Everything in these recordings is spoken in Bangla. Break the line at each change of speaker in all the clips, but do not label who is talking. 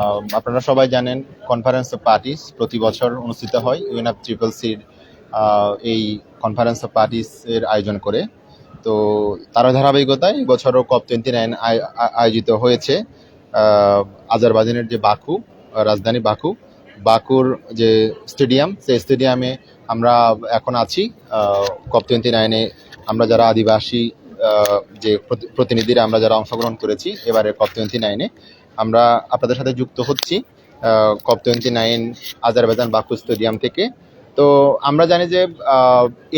আহ, আপনারা সবাই জানেন কনফারেন্স অফ পার্টিস প্রতি বছর অনুষ্ঠিত হয় ইউএনএফ ট্রিপল সির এই কনফারেন্স অফ পার্টিস এর আয়োজন করে। তো তার ধারাবাহিকতায় এবছরও কপ টোয়েন্টি নাইন আয়োজিত হয়েছে। আহ, আজারবাইজানের যে বাকু রাজধানী বাকু বাকুর যে স্টেডিয়াম সেই স্টেডিয়ামে আমরা এখন আছি। কপ টোয়েন্টি নাইনে আমরা যারা আদিবাসী যে প্রতি- প্রতিনিধিরা আমরা যারা অংশগ্রহণ করেছি এবারে কপ টোয়েন্টি নাইনে আমরা আপনাদের সাথে যুক্ত হচ্ছি COP twenty nine Azerbaijan Baku stadium থেকে। তো আমরা জানি যে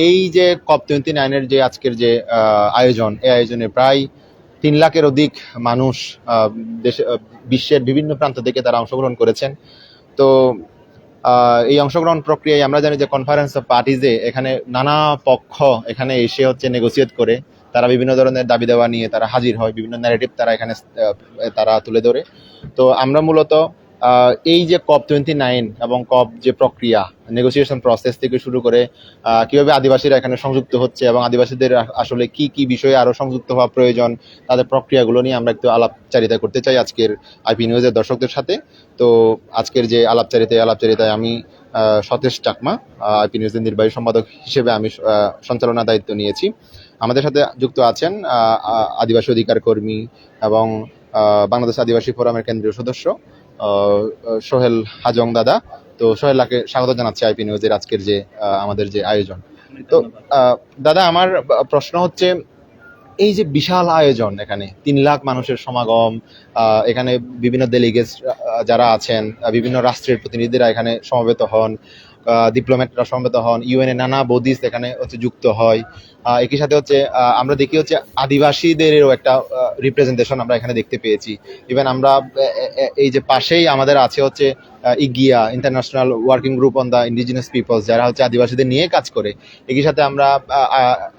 এই যে কপ টোয়েন্টি নাইনের যে আজকের যে আয়োজন, এই আয়োজনে প্রায় তিন লাখের অধিক মানুষ দেশে, বিশ্বের বিভিন্ন প্রান্ত থেকে তারা অংশগ্রহণ করেছেন। তো এই অংশগ্রহণ প্রক্রিয়ায় আমরা জানি যে কনফারেন্স অফ পার্টিজে এখানে নানা পক্ষ এখানে এসে হচ্ছে নেগোসিয়েট করে। তারা বিভিন্ন ধরনের দাবি দেওয়া নিয়ে তারা হাজির হয়, বিভিন্ন ন্যারেটিভ তারা এখানে তারা তুলে ধরে। তো আমরা মূলত এই যে কপ টোয়েন্টি নাইন এবং কপ যে প্রক্রিয়া নেগোসিয়েশন প্রসেস থেকে শুরু করে কীভাবে আদিবাসীরা এখানে সংযুক্ত হচ্ছে এবং আদিবাসীদের আসলে কি কি বিষয়ে আরও সংযুক্ত হওয়া প্রয়োজন, তাদের প্রক্রিয়াগুলো নিয়ে আমরা একটু আলাপচারিতা করতে চাই আজকের আইপি নিউজের দর্শকদের সাথে। তো আজকের যে আলাপচারিতায় আলাপচারিতায় আমি সতেশ চাকমা আইপি নিউজের নির্বাহী সম্পাদক হিসেবে আমি সঞ্চালনা দায়িত্ব নিয়েছি। আমাদের সাথে যুক্ত আছেন আদিবাসী অধিকার কর্মী এবং বাংলাদেশ আদিবাসী ফোরামের কেন্দ্রীয় সদস্য সোহেল হাজং দাদা। তো সোহেলাকে স্বাগত জানাচ্ছি আইপি নিউজের আজকের যে আমাদের যে আয়োজন। তো দাদা, আমার প্রশ্ন হচ্ছে, এই যে বিশাল আয়োজন এখানে, তিন লাখ মানুষের সমাগম এখানে বিভিন্ন ডেলিগেটস যারা আছেন বিভিন্ন রাষ্ট্রের প্রতিনিধিরা এখানে সমবেত হন ডিপ্লোম্যাটরা সমবেত হন ইউএনএ নানা বদিস এখানে হচ্ছে যুক্ত হয়। একই সাথে হচ্ছে আমরা দেখি হচ্ছে আদিবাসীদেরও একটা রিপ্রেজেন্টেশন আমরা এখানে দেখতে পেয়েছি। ইভেন আমরা এই যে পাশেই আমাদের আছে হচ্ছে ইগিয়া international working group on the indigenous peoples যারা হচ্ছে আদিবাসীদের নিয়ে কাজ করে। একই সাথে আমরা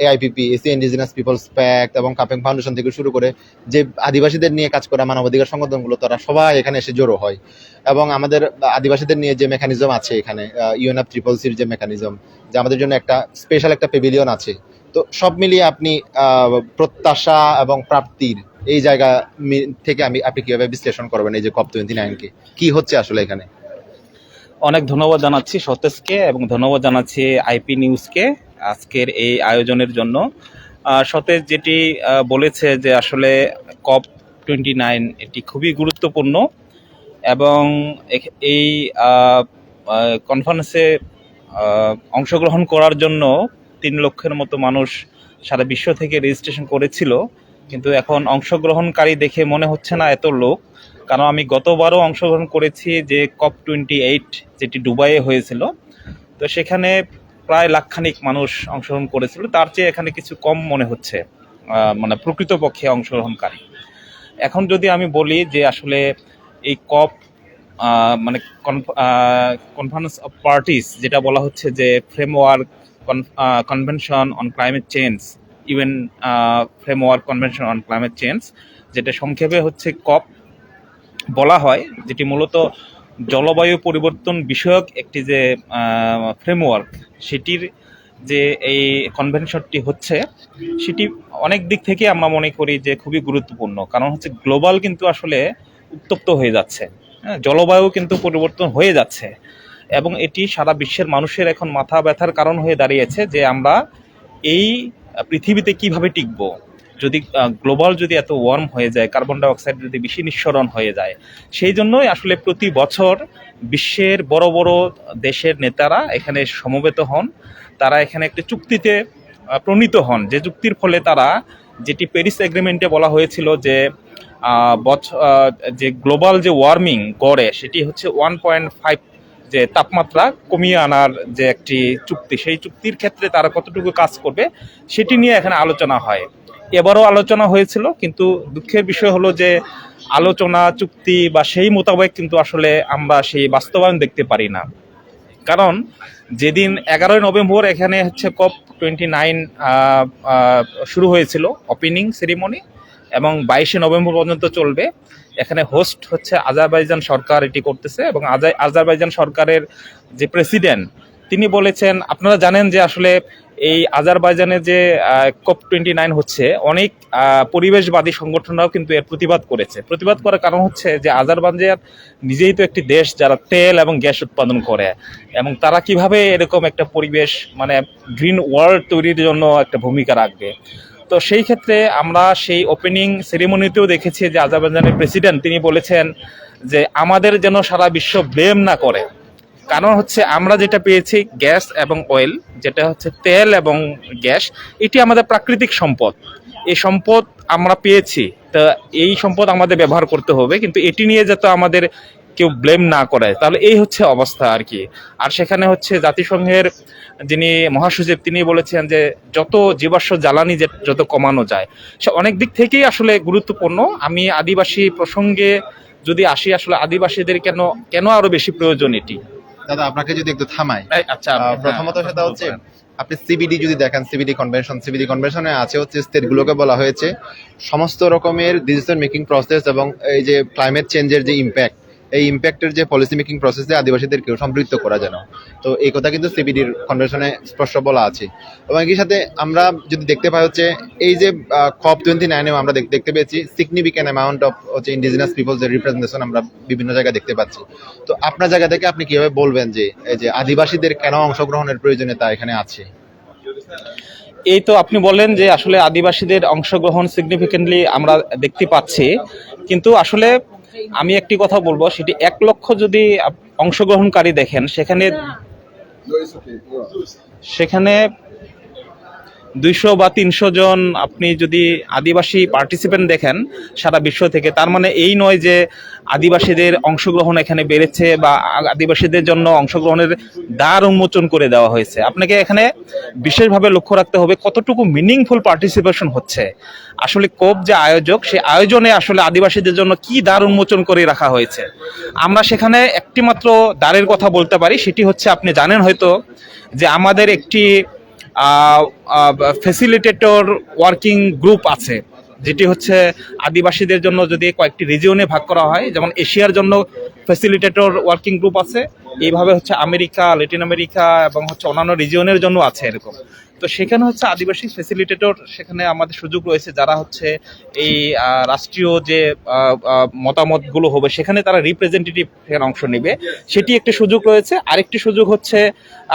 AIPP AC indigenous peoples pact এবং কাপেং ফাউন্ডেশন থেকে শুরু করে যে আদিবাসীদের নিয়ে কাজ করা মানবাধিকার সংগঠনগুলো, তারা সবাই এখানে এসে জড়ো হয়। এবং আমাদের আদিবাসীদের নিয়ে যে মেকানিজম আছে এখানে ইউএনএফ ট্রিপল সির যে মেকানিজম যে আমাদের জন্য একটা স্পেশাল একটা পেভিলিয়ন আছে। তো সব মিলিয়ে আপনি প্রত্যাশা এবং প্রাপ্তির এই জায়গা থেকে আমি, আপনি কীভাবে বিশ্লেষণ করবেন এই যে কপ টোয়েন্টি নাইনকে কি? হচ্ছে আসলে এখানে?
অনেক ধন্যবাদ জানাচ্ছি সতেজকে এবং ধন্যবাদ জানাচ্ছি আইপি নিউজকে আজকের এই আয়োজনের জন্য। সতেজ যেটি বলেছে যে আসলে কপ টোয়েন্টি নাইন এটি খুবই গুরুত্বপূর্ণ এবং এই কনফারেন্সে অংশগ্রহণ করার জন্য তিন লক্ষের মতো মানুষ সারা বিশ্ব থেকে রেজিস্ট্রেশন করেছিল, কিন্তু এখন অংশগ্রহণকারী দেখে মনে হচ্ছে না এত লোক। কারণ আমি গতবারও অংশগ্রহণ করেছি যে কপ টোয়েন্টি এইট যেটি দুবাইয়ে হয়েছিল। তো সেখানে প্রায় লাখখানিক মানুষ অংশগ্রহণ করেছিল। তার চেয়ে এখানে কিছু কম মনে হচ্ছে মানে প্রকৃতপক্ষে অংশগ্রহণকারী। এখন যদি আমি বলি যে আসলে এই কপ মানে কনফারেন্স অফ পার্টিস যেটা বলা হচ্ছে যে framework convention on climate change UN framework convention on climate change যেটা সংক্ষেপে হচ্ছে কপ বলা হয় যেটি মূলত জলবায়ু পরিবর্তন বিষয়ক একটি যে ফ্রেমওয়ার্ক সেটির যে এই কনভেনশনটি হচ্ছে সেটি অনেক দিক থেকে আমরা মনে করি যে খুবই গুরুত্বপূর্ণ। কারণ হচ্ছে গ্লোবাল কিন্তু আসলে উত্তপ্ত হয়ে যাচ্ছে। হ্যাঁ, জলবায়ু কিন্তু পরিবর্তন হয়ে যাচ্ছে। এবং এটি সারা বিশ্বের মানুষের এখন মাথা ব্যথার কারণ হয়ে দাঁড়িয়েছে যে আমরা এই পৃথিবীতে কীভাবে টিকব। যদি গ্লোবাল যদি এত ওয়ার্ম হয়ে যায়, কার্বন ডাইঅক্সাইড যদি বেশি নিঃসরণ হয়ে যায়, সেই জন্যই আসলে প্রতি বছর বিশ্বের বড় বড় দেশের নেতারা এখানে সমবেত হন। তারা এখানে একটি চুক্তিতে প্রণীত হন। যে চুক্তির ফলে তারা যেটি প্যারিস এগ্রিমেন্টে বলা হয়েছিল যে বছ- যে গ্লোবাল যে ওয়ার্মিং গড়ে, সেটি হচ্ছে ওয়ান পয়েন্ট ফাইভ যে তাপমাত্রা কমিয়ে আনার যে একটি চুক্তি, সেই চুক্তির ক্ষেত্রে তারা কতটুকু কাজ করবে সেটি নিয়ে এখানে আলোচনা হয়। এবারও আলোচনা হয়েছিল, কিন্তু দুঃখের বিষয় হলো যে আলোচনা, চুক্তি বা সেই মোতাবেক কিন্তু আসলে আমরা সেই বাস্তবায়ন দেখতে পারি না। কারণ যেদিন এগারোই নভেম্বর এখানে হচ্ছে কপ টোয়েন্টি নাইন শুরু হয়েছিল ওপেনিং সেরিমনি এবং বাইশে নভেম্বর পর্যন্ত চলবে। এখানে হোস্ট হচ্ছে আজারবাইজান সরকার, এটি করতেছে এবং আজা- আজারবাইজান সরকারের যে প্রেসিডেন্ট তিনি বলেছেন, আপনারা জানেন যে আসলে এই আজারবাইজানে যে কপ টোয়েন্টি নাইন হচ্ছে, অনেক পরিবেশবাদী সংগঠনরাও কিন্তু এর প্রতিবাদ করেছে। প্রতিবাদ করার কারণ হচ্ছে যে আজারবাইজান নিজেই তো একটি দেশ যারা তেল এবং গ্যাস উৎপাদন করে, এবং তারা কীভাবে এরকম একটা পরিবেশ মানে গ্রিন ওয়ার্ল্ড তৈরির জন্য একটা ভূমিকা রাখবে। তো সেই ক্ষেত্রে আমরা সেই ওপেনিং সেরিমনিতেও দেখেছি যে আজারবাইজানের প্রেসিডেন্ট তিনি বলেছেন যে আমাদের যেন সারা বিশ্ব ব্লেম না করে। কারণ হচ্ছে আমরা যেটা পেয়েছি, গ্যাস এবং অয়েল যেটা হচ্ছে তেল এবং গ্যাস, এটি আমাদের প্রাকৃতিক সম্পদ। এই সম্পদ আমরা পেয়েছি, তা এই সম্পদ আমাদের ব্যবহার করতে হবে, কিন্তু এটি নিয়ে যাতে আমাদের কেউ ব্লেম না করে তাহলে এই হচ্ছে অবস্থা আর কি। আর সেখানে হচ্ছে জাতিসংঘের যিনি মহাসচিব তিনি বলেছেন যে যত জীবাশ্ম জ্বালানি যে- যত কমানো যায় সে অনেক দিক থেকেই আসলে গুরুত্বপূর্ণ। আমি আদিবাসী প্রসঙ্গে যদি আসি আসলে আদিবাসীদের কেন কেন আরও বেশি প্রয়োজন এটি?
দাদা আপনাকে যদি একটু থামাই।
আচ্ছা হ্যাঁ,
প্রথমত সেটা হচ্ছে আপনি সিবিডি যদি দেখেন সিবিডি কনভেনশন সিবিডি কনভেনশনে আছে হচ্ছে স্টেটগুলোকে বলা হয়েছে। সমস্ত রকমের ডিসিশন মেকিং প্রসেস এবং এই যে ক্লাইমেট চেঞ্জের যে ইম্প্যাক্ট এই ইম্প্যাক্টের যে পলিসি মেকিং প্রসেসে আদিবাসীদেরকেও সম্পৃক্ত করা যেন। তো এই কথা কিন্তু সিবিডির কনভেনশনে স্পষ্ট বলা আছে। এবং একই সাথে আমরা যদি দেখতে পাই হচ্ছে, এই যে কপ টোয়েন্টি নাইনেও আমরা দেখতে পেয়েছি সিগনিফিক্যান্ট অ্যামাউন্ট অফ হচ্ছে ইন্ডিজিনাস এর রিপ্রেজেন্টেশন আমরা বিভিন্ন জায়গায় দেখতে পাচ্ছি। তো আপনার জায়গা থেকে আপনি কীভাবে বলবেন যে, এই যে আদিবাসীদের কেন অংশগ্রহণের প্রয়োজনীয়তা এখানে আছে?
এই তো আপনি বললেন যে, আসলে আদিবাসীদের অংশগ্রহণ সিগনিফিকেন্টলি আমরা দেখতে পাচ্ছি। কিন্তু আসলে আমি একটি কথা বলব সেটি এক লক্ষ যদি অংশগ্রহণকারী দেখেন সেখানে সেখানে দুইশো বা তিনশো জন আপনি যদি আদিবাসী পার্টিসিপেন্ট দেখেন সারা বিশ্ব থেকে, তার মানে এই নয় যে আদিবাসীদের অংশগ্রহণ এখানে বেড়েছে বা আদিবাসীদের জন্য অংশগ্রহণের দ্বার উন্মোচন করে দেওয়া হয়েছে। আপনাকে এখানে বিশেষভাবে লক্ষ্য রাখতে হবে কতটুকু মিনিংফুল পার্টিসিপেশন হচ্ছে। আসলে কোপ যে আয়োজক সেই আয়োজনে আসলে আদিবাসীদের জন্য কি দ্বার উন্মোচন করে রাখা হয়েছে। আমরা সেখানে একটিমাত্র দ্বারের কথা বলতে পারি, সেটি হচ্ছে আপনি জানেন হয়তো যে আমাদের একটি ফেসিলিটেটর ওয়ার্কিং গ্রুপ আছে। যেটি হচ্ছে আদিবাসীদের জন্য যদি কয়েকটি রিজিয়নে ভাগ করা হয়, যেমন এশিয়ার জন্য ফেসিলিটেটর ওয়ার্কিং গ্রুপ আছে, এইভাবে হচ্ছে আমেরিকা ল্যাটিন আমেরিকা এবং হচ্ছে অন্যান্য রিজিয়নের জন্য আছে এরকম। তো সেখানে হচ্ছে আদিবাসী ফেসিলিটেটর সেখানে আমাদের সুযোগ রয়েছে, যারা হচ্ছে এই রাষ্ট্রীয় যে মতামতগুলো হবে, সেখানে তারা রিপ্রেজেন্টেটিভ সেখানে অংশ নেবে। সেটি একটি সুযোগ রয়েছে। আরেকটি সুযোগ হচ্ছে,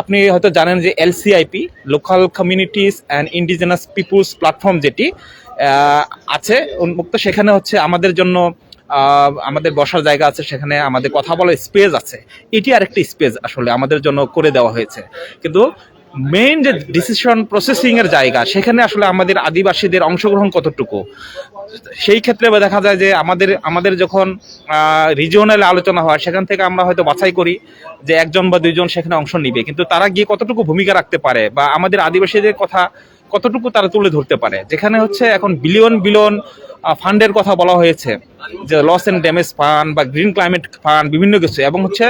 আপনি হয়তো জানেন যে LCIP local communities and indigenous peoples platform যেটি আছে উন্মুক্ত। সেখানে হচ্ছে আমাদের জন্য আমাদের বসার জায়গা আছে, সেখানে আমাদের কথা বলার স্পেস আছে। এটি আরেকটি স্পেস আসলে আমাদের জন্য করে দেওয়া হয়েছে। কিন্তু মেইন যে ডিসিশন প্রসেসিং এর জায়গা, সেখানে আসলে আমাদের আদিবাসীদের অংশগ্রহণ কতটুকু? সেই ক্ষেত্রে দেখা যায় যে আমাদের আমাদের যখন রিজিওনাল আলোচনা হয়, সেখান থেকে আমরা হয়তো বাছাই করি যে একজন বা দুইজন সেখানে অংশ নিবে। কিন্তু তারা গিয়ে কতটুকু ভূমিকা রাখতে পারে বা আমাদের আদিবাসীদের কথা কতটুকু তারা তুলে ধরতে পারে? যেখানে হচ্ছে এখন বিলিয়ন বিলিয়ন ফান্ডের কথা বলা হয়েছে, যে লস অ্যান্ড ড্যামেজ ফান্ড বা গ্রিন ক্লাইমেট ফান্ড বিভিন্ন কিছু। এবং হচ্ছে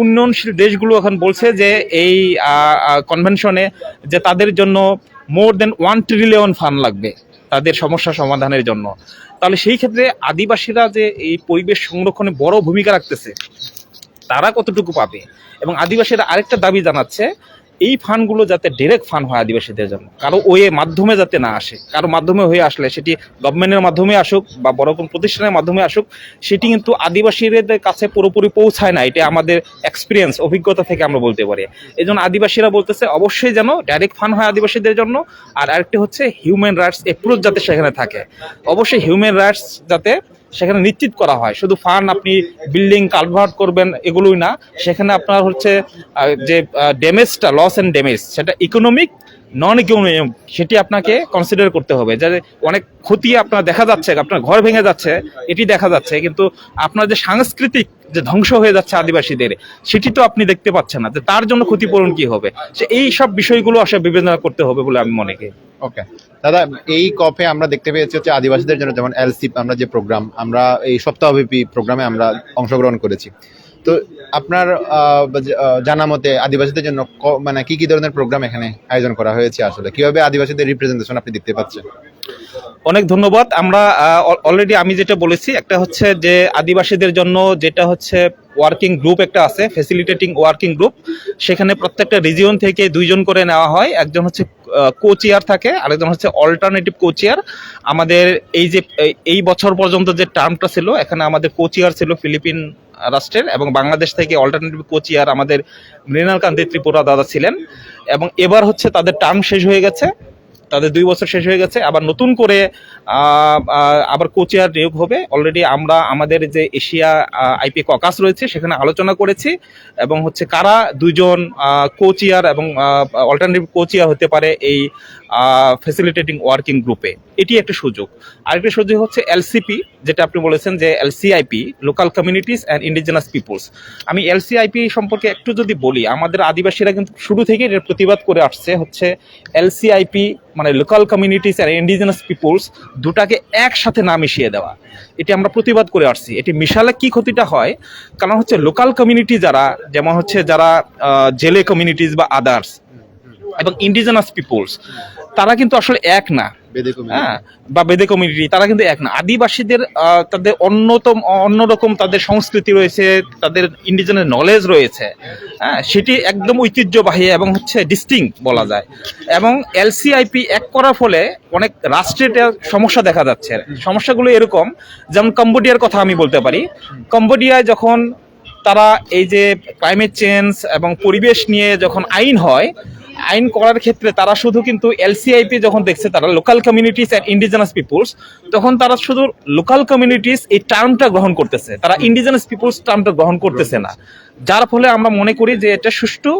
উন্নয়নশীল দেশগুলো এখন বলছে যে এই কনভেনশনে যে তাদের জন্য more than one trillion fund লাগবে তাদের সমস্যা সমাধানের জন্য। তাহলে সেই ক্ষেত্রে আদিবাসীরা যে এই পরিবেশ সংরক্ষণে বড় ভূমিকা রাখতেছে, তারা কতটুকু পাবে? এবং আদিবাসীরা আরেকটা দাবি জানাচ্ছে এই ফান্ডগুলো যাতে ডিরেক্ট ফান্ড হয় আদিবাসীদের জন্য, কারও ওয়ে মাধ্যমে যাতে না আসে, কারও মাধ্যমে হয়ে আসলে সেটি গভর্নমেন্টের মাধ্যমে আসুক বা বড় কোনো প্রতিষ্ঠানের মাধ্যমে আসুক, সেটি কিন্তু আদিবাসীদের কাছে পুরোপুরি পৌঁছায় না, এটা আমাদের এক্সপিরিয়েন্স অভিজ্ঞতা থেকে আমরা বলতে পারি। এই জন্য আদিবাসীরা বলতেছে, অবশ্যই যেন ডাইরেক্ট ফান্ড হয় আদিবাসীদের জন্য, আর আরেকটি হচ্ছে হিউম্যান রাইটস এপ্রোচ যাতে সেখানে থাকে। অবশ্যই হিউম্যান রাইটস যাতে সেখানে নিশ্চিত করা হয়। শুধু ফান্ড আপনি বিল্ডিং, কালভার্ট করবেন এগুলোই না। সেখানে আপনার হচ্ছে যে ড্যামেজটা লস অ্যান্ড ড্যামেজ সেটা ইকোনমিক নন ইকোনমিক সেটি আপনাকে কনসিডার করতে হবে। যে অনেক ক্ষতি আপনার দেখা যাচ্ছে, আপনার ঘর ভেঙে যাচ্ছে, এটি দেখা যাচ্ছে, কিন্তু আপনার যে সাংস্কৃতিক যে ধ্বংস হয়ে যাচ্ছে আদিবাসীদের, সেটি তো আপনি দেখতে পাচ্ছেন না, যে তার জন্য ক্ষতিপূরণ কি হবে? সে এই সব বিষয়গুলো আসলে বিবেচনা করতে হবে বলে আমি মনে করি।
ওকে দাদা, এই কপে আমরা দেখতে পেয়েছি হচ্ছে আদিবাসীদের জন্য যেমন এলসিপ, আমরা যে প্রোগ্রাম আমরা এই সপ্তাহব্যাপী প্রোগ্রামে আমরা অংশগ্রহণ করেছি। তো আপনার জানা মতে আদিবাসীদের জন্য মানে কি কি ধরনের প্রোগ্রাম এখানে আয়োজন করা হয়েছে আসলে? কীভাবে আদিবাসীদের রিপ্রেজেন্টেশন আপনি দেখতে পাচ্ছেন?
অনেক ধন্যবাদ। আমরা অলরেডি আমি যেটা বলেছি, একটা হচ্ছে যে আদিবাসীদের জন্য যেটা হচ্ছে ওয়ার্কিং গ্রুপ একটা আছে ফেসিলিটেটিং ওয়ার্কিং গ্রুপ সেখানে প্রত্যেকটা রিজিয়ন থেকে দুইজন করে নেওয়া হয়। একজন হচ্ছে কো চেয়ার থাকে, আরেকজন হচ্ছে অল্টারনেটিভ কো চেয়ার আমাদের এই যে এই- বছর পর্যন্ত যে টার্মটা ছিল, এখানে আমাদের কো চেয়ার ছিল ফিলিপিন রাষ্ট্রের এবং বাংলাদেশ থেকে অল্টারনেটিভ কো চেয়ার আমাদের মৃণাল কান্তি ত্রিপুরা দাদা ছিলেন। এবং এবার হচ্ছে তাদের টার্ম শেষ হয়ে গেছে। তাদের দুই বছর শেষ হয়ে গেছে। আবার নতুন করে আবার কোচিয়ার নিয়োগ হবে। অলরেডি আমরা আমাদের যে এশিয়া আইপি ককাস রয়েছে, সেখানে আলোচনা করেছি। এবং হচ্ছে কারা দুজন কোচিয়ার এবং অল্টারনেটিভ কোচিয়ার হতে পারে এই ফেসিলিটেটিং ওয়ার্কিং গ্রুপে এটি একটা সুযোগ। আরেকটা সুযোগ হচ্ছে এলসিপি, যেটা আপনি বলেছেন যে LCIP local communities and indigenous peoples আমি এলসিআইপি সম্পর্কে একটু যদি বলি, আমাদের আদিবাসীরা কিন্তু শুরু থেকে এর প্রতিবাদ করে আসছে হচ্ছে এলসিআইপি মানে local communities and indigenous peoples দুটাকে একসাথে না মিশিয়ে দেওয়া। এটি আমরা প্রতিবাদ করে আসছি। এটি মিশালে কি ক্ষতিটা হয়? কারণ হচ্ছে লোকাল কমিউনিটি যারা, যেমন হচ্ছে যারা জেলে কমিউনিটিস বা আদার্স এবং ইন্ডিজিনাস পিপুলস তারা কিন্তু আসলে এক না। হ্যাঁ বা বেদে কমিউনিটি তারা কিন্তু এক না। আদিবাসীদের তাদের অন্যতম অন্যরকম তাদের সংস্কৃতি রয়েছে তাদের ইন্ডিজেনের নলেজ রয়েছে। হ্যাঁ সেটি একদম ঐতিহ্যবাহী এবং হচ্ছে ডিস্টিং বলা যায়। এবং এলসিআইপি এক করার ফলে অনেক রাষ্ট্রের সমস্যা দেখা যাচ্ছে। সমস্যাগুলো এরকম যেমন কম্বোডিয়ার কথা আমি বলতে পারি। কম্বোডিয়ায় যখন তারা এই যে ক্লাইমেট চেঞ্জ এবং পরিবেশ নিয়ে যখন আইন হয় আইন করার ক্ষেত্রে তারা শুধু কিন্তু এলসিআইপি যখন দেখছে তারা local communities and indigenous peoples তখন তারা শুধু লোকাল কমিউনিটিস এই টার্মটা গ্রহণ করতেছে। তারা ইন্ডিজিনাস পিপুলস টার্মটা গ্রহণ করতেছে না। যার ফলে আমরা মনে করি যে এটা সুষ্ঠু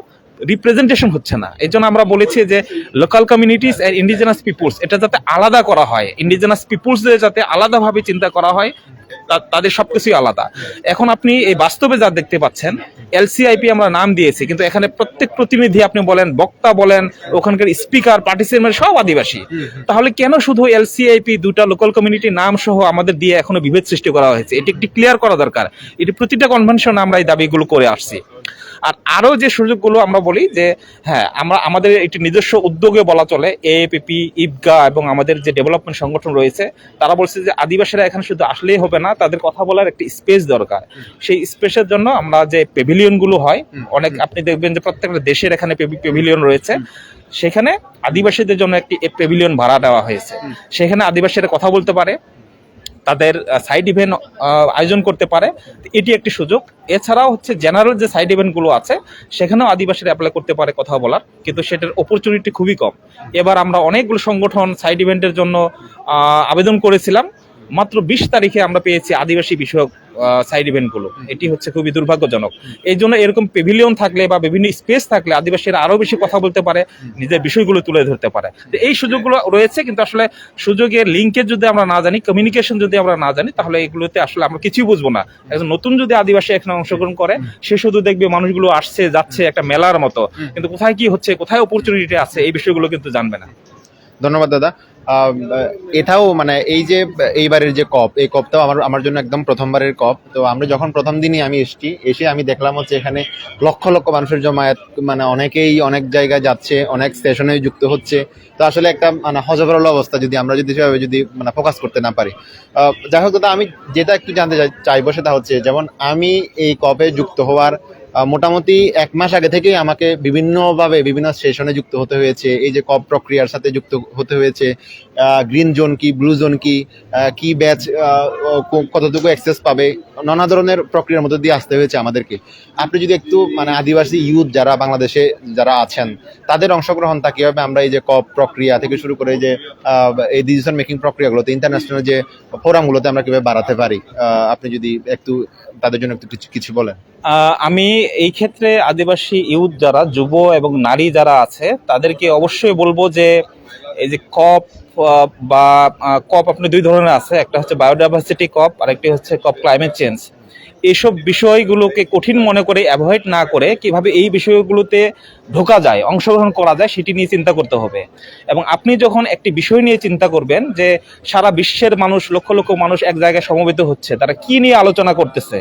রিপ্রেজেন্টেশন হচ্ছে না। এই জন্য আমরা বলেছি যে local communities and indigenous peoples এটা যাতে আলাদা করা হয় ইন্ডিজিনাস পিপুলসদের যাতে আলাদাভাবে চিন্তা করা হয় তাদের সবকিছুই আলাদা। এখন আপনি এই বাস্তবে যা দেখতে পাচ্ছেন এলসিআইপি আমরা নাম দিয়েছি কিন্তু এখানে প্রত্যেক প্রতিনিধি আপনি বলেন বক্তা বলেন ওখানকার স্পিকার পার্টিসিপেন্ট সব আদিবাসী। তাহলে কেন শুধু এলসিআইপি দুটা লোকাল কমিউনিটি নাম সহ আমাদের দিয়ে এখনও বিভেদ সৃষ্টি করা হয়েছে? এটি একটি ক্লিয়ার করা দরকার। এটি প্রতিটা কনভেনশন আমরা এই দাবিগুলো করে আসছি। আর আরও যে সুযোগগুলো আমরা বলি যে হ্যাঁ আমরা আমাদের একটি নিজস্ব উদ্যোগে বলা চলে এপিপি ইবগা এবং আমাদের যে ডেভেলপমেন্ট সংগঠন রয়েছে তারা বলছে যে আদিবাসীরা এখানে শুধু আসলেই হবে না তাদের কথা বলার একটি স্পেস দরকার। সেই স্পেসের জন্য আমরা যে পেভিলিয়নগুলো হয় অনেক আপনি দেখবেন যে প্রত্যেকটা দেশের এখানে পেভিলিয়ন রয়েছে। সেখানে আদিবাসীদের জন্য একটি পেভিলিয়ন ভাড়া দেওয়া হয়েছে। সেখানে আদিবাসীরা কথা বলতে পারে তাদের সাইড ইভেন্ট আয়োজন করতে পারে। এটি একটি সুযোগ। এছাড়াও হচ্ছে জেনারেল যে সাইড ইভেন্টগুলো আছে, সেখানেও আদিবাসীরা অ্যাপ্লাই করতে পারে কথা বলার, কিন্তু সেটার অপরচুনিটি খুবই কম। এবার আমরা অনেকগুলো সংগঠন সাইড ইভেন্টের জন্য আবেদন করেছিলাম। মাত্র বিশ তারিখে আমরা পেয়েছি আদিবাসী বিষয়ক সাইড ইভেন্টগুলো এটি হচ্ছে খুবই দুর্ভাগ্যজনক। এই জন্য এরকম পেভিলিয়ন থাকলে বা বিভিন্ন স্পেস থাকলে আদিবাসীরা আরও বেশি কথা বলতে পারে নিজের বিষয়গুলো তুলে ধরতে পারে। এই সুযোগগুলো রয়েছে, কিন্তু আসলে সুযোগের লিঙ্কের যদি আমরা না জানি কমিউনিকেশন যদি আমরা না জানি, তাহলে এগুলোতে আসলে আমরা কিছুই বুঝব না। একজন নতুন যদি আদিবাসী এখানে অংশগ্রহণ করে, সে শুধু দেখবে মানুষগুলো আসছে, যাচ্ছে একটা মেলার মতো। কিন্তু কোথায় কি হচ্ছে, কোথায় অপরচুনিটি আছে, এই বিষয়গুলো কিন্তু জানবে না।
ধন্যবাদ, দাদা। এটাও মানে এই যে, এইবারের যে কপ এই কপটাও আমার আমার জন্য একদম প্রথমবারের কপ তো আমরা যখন প্রথম দিনই আমি এসছি, এসে আমি দেখলাম হচ্ছে এখানে লক্ষ লক্ষ মানুষের জমায়েত মানে অনেকেই অনেক জায়গায় যাচ্ছে, অনেক স্টেশনে যুক্ত হচ্ছে। তো আসলে একটা মানে হজবরল অবস্থা যদি আমরা যদি সেভাবে যদি মানে ফোকাস করতে না পারি। যাই হোক দাদা, আমি যেটা একটু জানতে চাই- চাইব সেটা হচ্ছে, যেমন আমি এই কপে যুক্ত হওয়ার মোটামুটি এক মাস আগে থেকেই আমাকে বিভিন্নভাবে বিভিন্ন স্টেশনে যুক্ত হতে হয়েছে। এই যে কপ প্রক্রিয়ার সাথে যুক্ত হতে হয়েছে গ্রিন জোন কি, ব্লু জোন কি কি ব্যাচ কতটুকু অ্যাক্সেস পাবে, নানা ধরনের প্রক্রিয়ার মধ্যে দিয়ে আসতে হয়েছে আমাদেরকে। আপনি যদি একটু মানে আদিবাসী ইউথ যারা বাংলাদেশে যারা আছেন, তাদের অংশগ্রহণটা কীভাবে আমরা এই যে কপ প্রক্রিয়া থেকে শুরু করে যে এই ডিসিশন মেকিং প্রক্রিয়াগুলোতে ইন্টারন্যাশনাল যে ফোরামগুলোতে আমরা কীভাবে বাড়াতে পারি আপনি যদি একটু তাদের জন্য একটু কিছু বলেন।
আমি এই ক্ষেত্রে আদিবাসী ইউথ যারা, যুব এবং নারী যারা আছে, তাদেরকে অবশ্যই বলব যে এই যে কপ বা কপ আপনি দুই ধরনের আছে। একটা হচ্ছে বায়োডাইভার্সিটি কপ আর একটি হচ্ছে কপ ক্লাইমেট চেঞ্জ। এইসব বিষয়গুলোকে কঠিন মনে করে অ্যাভয়েড না করে কীভাবে এই বিষয়গুলোতে ঢোকা যায়, অংশগ্রহণ করা যায়, সেটি নিয়ে চিন্তা করতে হবে। এবং আপনি যখন একটি বিষয় নিয়ে চিন্তা করবেন যে সারা বিশ্বের মানুষ, লক্ষ লক্ষ মানুষ এক জায়গায় সমবেত হচ্ছে, তারা কি নিয়ে আলোচনা করতেছে,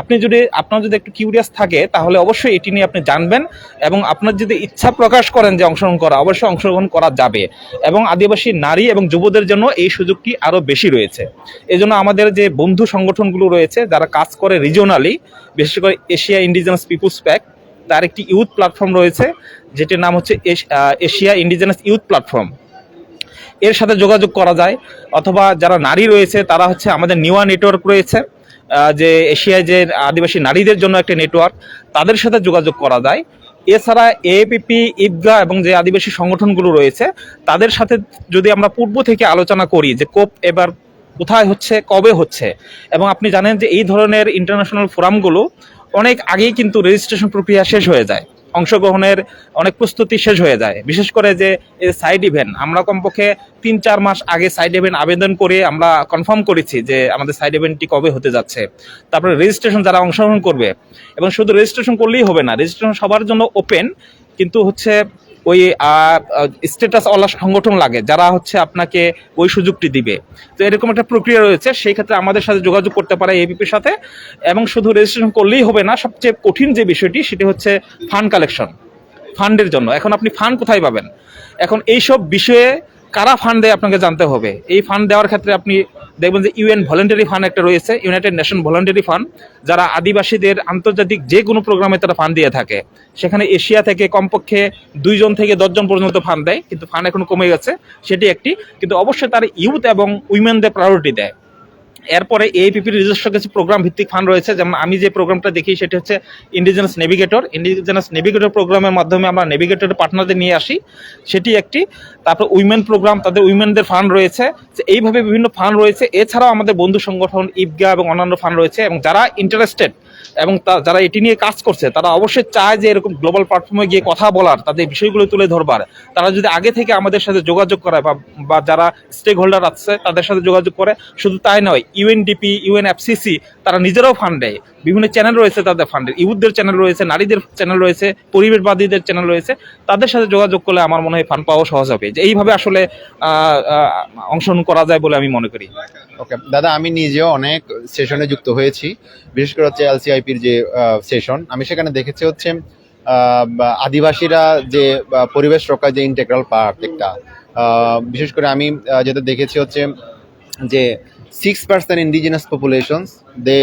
আপনি যদি, আপনার যদি একটু কিউরিয়াস থাকে, তাহলে অবশ্যই এটি নিয়ে আপনি জানবেন এবং আপনার যদি ইচ্ছা প্রকাশ করেন যে অংশগ্রহণ করা, অবশ্যই অংশগ্রহণ করা যাবে। এবং আদিবাসী নারী এবং যুবদের জন্য এই সুযোগটি আরও বেশি রয়েছে। এই জন্য আমাদের যে বন্ধু সংগঠনগুলো রয়েছে, যারা কাজ করে করে রিজিওনালি বিশেষ করে এশিয়া ইন্ডিজিনাস পিপুলস প্যাক তার একটি ইউথ প্ল্যাটফর্ম রয়েছে, যেটির নাম হচ্ছে এশ- এশিয়া ইন্ডিজিনাস ইউথ প্ল্যাটফর্ম এর সাথে যোগাযোগ করা যায়, অথবা যারা নারী রয়েছে, তারা হচ্ছে আমাদের নিওয়া নেটওয়ার্ক রয়েছে যে এশিয়ায় যে আদিবাসী নারীদের জন্য একটা নেটওয়ার্ক, তাদের সাথে যোগাযোগ করা যায়। এছাড়া এপিপি ঈদগাহ এবং যে আদিবাসী সংগঠনগুলো রয়েছে, তাদের সাথে যদি আমরা পূর্ব থেকে আলোচনা করি যে কোপ এবার কোথায় হচ্ছে, কবে হচ্ছে, এবং আপনি জানেন যে এই ধরনের ইন্টারন্যাশনাল ফোরামগুলো অনেক আগেই কিন্তু রেজিস্ট্রেশন প্রক্রিয়া শেষ হয়ে যায়। অংশগ্রহণের অনেক প্রস্তুতি শেষ হয়ে যায়। বিশেষ করে যে সাইড ইভেন্ট আমরা কমপক্ষে তিন চার মাস আগে সাইড ইভেন্ট আবেদন করে আমরা কনফার্ম করেছি যে আমাদের সাইড ইভেন্টটি কবে হতে যাচ্ছে। তারপরে রেজিস্ট্রেশন যারা অংশগ্রহণ করবে, এবং শুধু রেজিস্ট্রেশন করলেই হবে না রেজিস্ট্রেশন সবার জন্য ওপেন কিন্তু হচ্ছে ওই স্ট্যাটাস ওয়ালা সংগঠন লাগে, যারা হচ্ছে আপনাকে ওই সুযোগটি দিবে। তো এরকম একটা প্রক্রিয়া রয়েছে, সেই ক্ষেত্রে আমাদের সাথে যোগাযোগ করতে পারে এবিপির সাথে, এবং শুধু রেজিস্ট্রেশন করলেই হবে না, সবচেয়ে কঠিন যে বিষয়টি, সেটি হচ্ছে ফান্ড কালেকশন ফান্ডের জন্য। এখন আপনি ফান্ড কোথায় পাবেন? এখন এইসব বিষয়ে কারা ফান্ড দেয় আপনাকে জানতে হবে। এই ফান্ড দেওয়ার ক্ষেত্রে আপনি দেখবেন যে ইউএন ভলেন্টারি ফান্ড একটা রয়েছে, ইউনাইটেড নেশন ভলেন্টারি ফান্ড, যারা আদিবাসীদের আন্তর্জাতিক যে কোনো প্রোগ্রামে তারা ফান্ড দিয়ে থাকে। সেখানে এশিয়া থেকে কমপক্ষে দুইজন থেকে দশজন পর্যন্ত ফান্ড দেয়, কিন্তু ফান্ড এখন কমে গেছে, সেটি একটি। কিন্তু অবশ্যই তার ইউথ এবং উইমেনদের প্রায়োরিটি দেয়। এরপরে এপিপির নিজস্ব কিছু প্রোগ্রাম ভিত্তিক ফান্ড রয়েছে। যেমন আমি যে প্রোগ্রামটা দেখি, সেটি হচ্ছে ইন্ডিজেন্স নেভিগেটর ইন্ডিজেন্স নেভিগেটর প্রোগ্রামের মাধ্যমে আমরা নেভিগেটর পার্টনারদের নিয়ে আসি। সেটি একটি। তারপর উইমেন প্রোগ্রাম তাদের উইমেনদের ফান্ড রয়েছে। এইভাবে বিভিন্ন ফান্ড রয়েছে। এছাড়াও আমাদের বন্ধু সংগঠন ইবগা এবং অন্যান্য ফান্ড রয়েছে। এবং যারা ইন্টারেস্টেড এবং যারা এটি নিয়ে কাজ করছে, তারা অবশ্যই চায় যে এরকম গ্লোবাল প্ল্যাটফর্মে গিয়ে কথা বলার, তাদের বিষয়গুলো তুলে ধরবার। তারা যদি আগে থেকে আমাদের সাথে যোগাযোগ করে বা যারা স্টেক হোল্ডার আছে, তাদের সাথে যোগাযোগ করে, শুধু তাই নয় ইউএনডিপি ইউএনএফসিসি তারা নিজেরাও ফান্ড দেয়। বিভিন্ন চ্যানেল রয়েছে তাদের ফান্ডের ইউথদের চ্যানেল রয়েছে, নারীদের চ্যানেল রয়েছে, পরিবেশবাদীদের চ্যানেল রয়েছে, তাদের সাথে যোগাযোগ করলে আমার মনে হয় ফান্ড পাওয়া সহজ হবে। যে এইভাবে আসলে অংশগ্রহণ করা যায় বলে আমি মনে করি।
ওকে দাদা, আমি নিজেও অনেক সেশনে যুক্ত হয়েছি, বিশেষ করে হচ্ছে এলসিআইপির যে সেশন আমি সেখানে দেখেছি হচ্ছে আদিবাসীরা যে পরিবেশ রক্ষার যে ইন্টেগ্রাল পার্ট একটা বিশেষ করে আমি যেটা দেখেছি হচ্ছে যে six percent indigenous populations they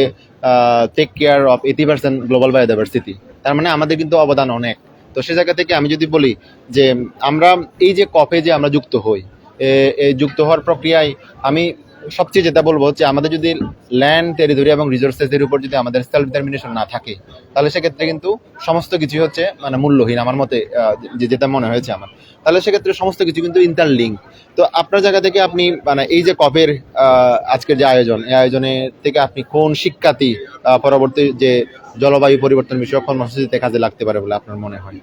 take care of eighty percent global biodiversity তার মানে আমাদের কিন্তু অবদান অনেক। তো সে জায়গা থেকে আমি যদি বলি যে, আমরা এই যে কপে যে আমরা যুক্ত হই যুক্ত হওয়ার প্রক্রিয়ায় আমি সবচেয়ে যেটা বলব যে আমাদের যদি ল্যান্ড টেরিটরি এবং রিসোর্সেসের উপর যদি আমাদের সেলফ ডিটারমিনেশন না থাকে, তাহলে সেক্ষেত্রে কিন্তু সমস্ত কিছু হচ্ছে মানে মূল্যহীন আমার মতে যে যেটা মনে হয়েছে আমার। তাহলে সেক্ষেত্রে সমস্ত কিছু কিন্তু ইন্টারলিঙ্ক তো আপনার জায়গা থেকে আপনি মানে এই যে কপের আজকের যে আয়োজন, এই আয়োজনে থেকে আপনি কোন শিক্ষার্থী পরবর্তী যে জলবায়ু পরিবর্তন বিষয়ক কর্মসূচিতে কাজে লাগতে পারে বলে আপনার মনে হয়?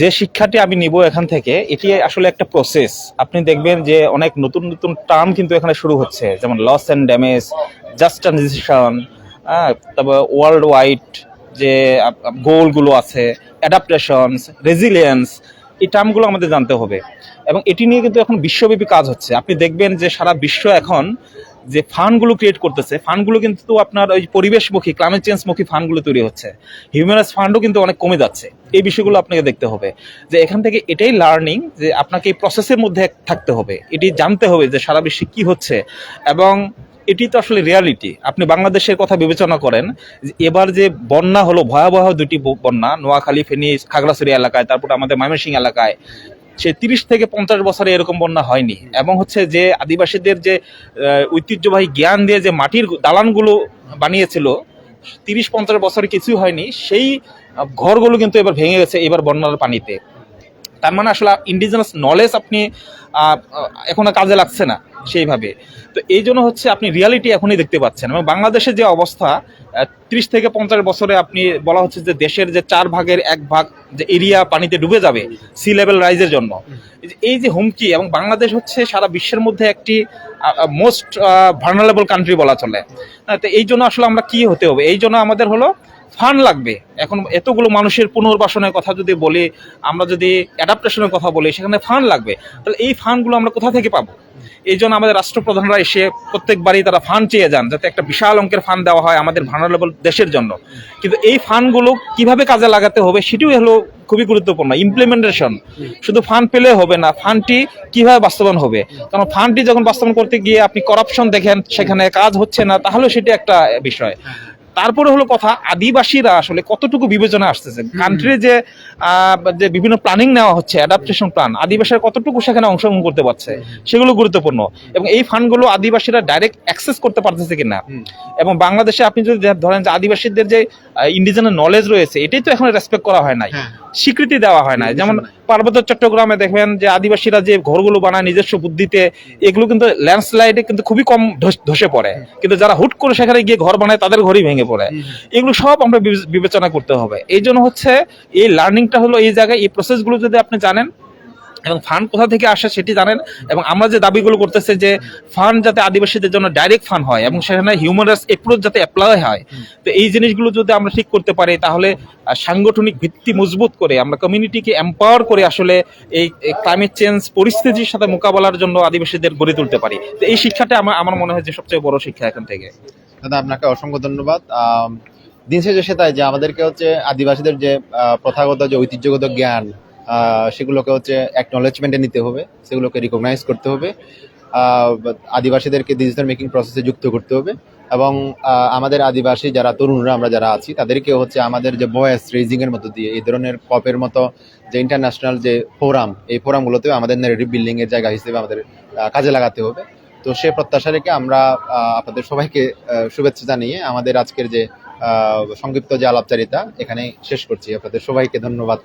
যে শিক্ষাটি আমি নিব এখান থেকে, এটি আসলে একটা প্রসেস আপনি দেখবেন যে অনেক নতুন নতুন টার্ম কিন্তু এখানে শুরু হচ্ছে, যেমন লস অ্যান্ড ড্যামেজ জাস্টাইজেশন তারপর ওয়ার্ল্ড ওয়াইড যে গোলগুলো আছে অ্যাডাপ্টেশনস রেজিলিয়েন্স এই টার্মগুলো আমাদের জানতে হবে। এবং এটি নিয়ে কিন্তু এখন বিশ্বব্যাপী কাজ হচ্ছে। আপনি দেখবেন যে সারা বিশ্ব এখন যে ফান্ডগুলো ক্রিয়েট করতেছে ফান্ডগুলো কিন্তু আপনার ওই পরিবেশমুখী ক্লাইমেট চেঞ্জমুখী ফান্ডগুলো তৈরি হচ্ছে। হিউম্যানাইজ ফান্ডও কিন্তু অনেক কমে যাচ্ছে। এই বিষয়গুলো আপনাকে দেখতে হবে। যে এখান থেকে এটাই লার্নিং যে আপনাকে এই প্রসেসের মধ্যে থাকতে হবে। এটি জানতে হবে যে সারা বিশ্বে কি হচ্ছে। এবং এটি তো আসলে রিয়ালিটি আপনি বাংলাদেশের কথা বিবেচনা করেন এবার যে বন্যা হলো, ভয়াবহ দুটি বন্যা, নোয়াখালী, ফেনী, খাগড়াছড়ি এলাকায়, তারপর আমাদের ময়মনসিংহ এলাকায়। সে তিরিশ থেকে পঞ্চাশ বছরে এরকম বন্যা হয়নি। এবং হচ্ছে যে আদিবাসীদের যে ঐতিহ্যবাহী জ্ঞান দিয়ে যে মাটির দালানগুলো বানিয়েছিল, তিরিশ পঞ্চাশ বছরে কিছু হয়নি, সেই ঘরগুলো কিন্তু এবার ভেঙে গেছে এবার বন্যার পানিতে। তার মানে আসলে ইন্ডিজিনাস নলেজ আপনি এখনও কাজে লাগছে না সেইভাবে। তো এই জন্য হচ্ছে আপনি রিয়ালিটি এখনই দেখতে পাচ্ছেন এবং বাংলাদেশের যে অবস্থা ত্রিশ থেকে পঞ্চাশ বছরে আপনি বলা হচ্ছে যে দেশের যে চার ভাগের এক ভাগ যে এরিয়া পানিতে ডুবে যাবে সি লেভেল রাইজের জন্য। এই যে- হুমকি এবং বাংলাদেশ হচ্ছে সারা বিশ্বের মধ্যে একটি মোস্ট ভার্নারেবল কান্ট্রি বলা চলে। তো এই জন্য আসলে আমরা কি হতে হবে? এই জন্য আমাদের হলো ফান্ড লাগবে। এখন এতগুলো মানুষের পুনর্বাসনের কথা যদি বলি, আমরা যদি অ্যাডাপ্টেশনের কথা বলি, সেখানে ফান্ড লাগবে। তাহলে এই ফান্ডগুলো আমরা কোথা থেকে পাবো? এই জন্য আমাদের রাষ্ট্রপ্রধানরা এসে প্রত্যেকবারই তারা ফান্ড চেয়ে যান, যাতে একটা বিশাল অঙ্কের ফান্ড দেওয়া হয় আমাদের ভার্নারেবল দেশের জন্য। কিন্তু এই ফান্ডগুলো কীভাবে কাজে লাগাতে হবে সেটিও হলো খুবই গুরুত্বপূর্ণ। ইমপ্লিমেন্টেশন শুধু ফান্ড পেলে হবে না ফান্ডটি কীভাবে বাস্তবায়ন হবে? কারণ ফান্ডটি যখন বাস্তবায়ন করতে গিয়ে আপনি করাপশন দেখেন, সেখানে কাজ হচ্ছে না, তাহলে সেটি একটা বিষয়। তারপরে হলো কথা আদিবাসীরা আসলে কতটুকু বিবেচনা আসতেছে। কান্ট্রির যে যে বিভিন্ন প্ল্যানিং নেওয়া হচ্ছে অ্যাডাপ্টেশন প্ল্যান আদিবাসীরা কতটুকু সেখানে অংশগ্রহণ করতে পারছে সেগুলো গুরুত্বপূর্ণ। এবং এই ফান্ডগুলো আদিবাসীরা ডাইরেক্ট অ্যাক্সেস করতে পারতেছে কিনা। এবং বাংলাদেশে আপনি যদি ধরেন যে আদিবাসীদের যে ইন্ডিজেনাল নলেজ রয়েছে এটাই তো এখন রেসপেক্ট করা হয় নাই।
হ্যাঁ।
স্বীকৃতি দেওয়া হয় না। যেমন পার্বত্য চট্টগ্রামে দেখবেন যে আদিবাসীরা যে ঘরগুলো বানায় নিজস্ব বুদ্ধিতে এগুলো কিন্তু ল্যান্ডস্লাইডে কিন্তু খুবই কম ধস- পড়ে। কিন্তু যারা হুট করে সেখানে গিয়ে ঘর বানায় তাদের ঘরই ভেঙে পড়ে। এগুলো সব আমরা বিবে- বিবেচনা করতে হবে। এই জন্য হচ্ছে এই লার্নিংটা হলো এই জায়গায়। এই প্রসেসগুলো যদি আপনি জানেন এবং ফান্ড কোথা থেকে আসে সেটি জানেন এবং আমরা যে দাবিগুলো করতেছে যে ফান্ড যাতে আদিবাসীদের জন্য ডাইরেক্ট ফান্ড হয় এবং সেখানে হিউম্যান রাইটস এপ্রোচ যাতে অ্যাপ্লাই হয়, তো এই জিনিসগুলো যদি আমরা ঠিক করতে পারি, তাহলে সাংগঠনিক ভিত্তি মজবুত করে, আমরা কমিউনিটিকে এম্পাওয়ার করে আসলে এই ক্লাইমেট চেঞ্জ পরিস্থিতির সাথে মোকাবেলার জন্য আদিবাসীদের গড়ে তুলতে পারি। তো এই শিক্ষাটা আমার আমার মনে হয় যে সবচেয়ে বড় শিক্ষা এখান থেকে।
দাদা, আপনাকে অসংখ্য ধন্যবাদ। দিন শেষে সেটাই যে আমাদেরকে হচ্ছে আদিবাসীদের যে প্রথাগত যে ঐতিহ্যগত জ্ঞান সেগুলোকে হচ্ছে অ্যাকনলেজমেন্টে নিতে হবে, সেগুলোকে রিকগনাইজ করতে হবে আদিবাসীদেরকে ডিজিটাল মেকিং প্রসেসে যুক্ত করতে হবে, এবং আমাদের আদিবাসী যারা তরুণরা, আমরা যারা আছি তাদেরকে হচ্ছে আমাদের যে ভয়েস রেজিংয়ের মতো দিয়ে, এই ধরনের কপের মতো যে ইন্টারন্যাশনাল যে ফোরাম এই ফোরামগুলোতেও আমাদের নেগেটিভ বিল্ডিং এর জায়গা হিসেবে আমাদের কাজে লাগাতে হবে। তো সে প্রত্যাশা রেখে আমরা আপনাদের সবাইকে শুভেচ্ছা জানিয়ে আমাদের আজকের যে সংক্ষিপ্ত যে আলাপচারিতা এখানে শেষ করছি। আপনাদের সবাইকে ধন্যবাদ।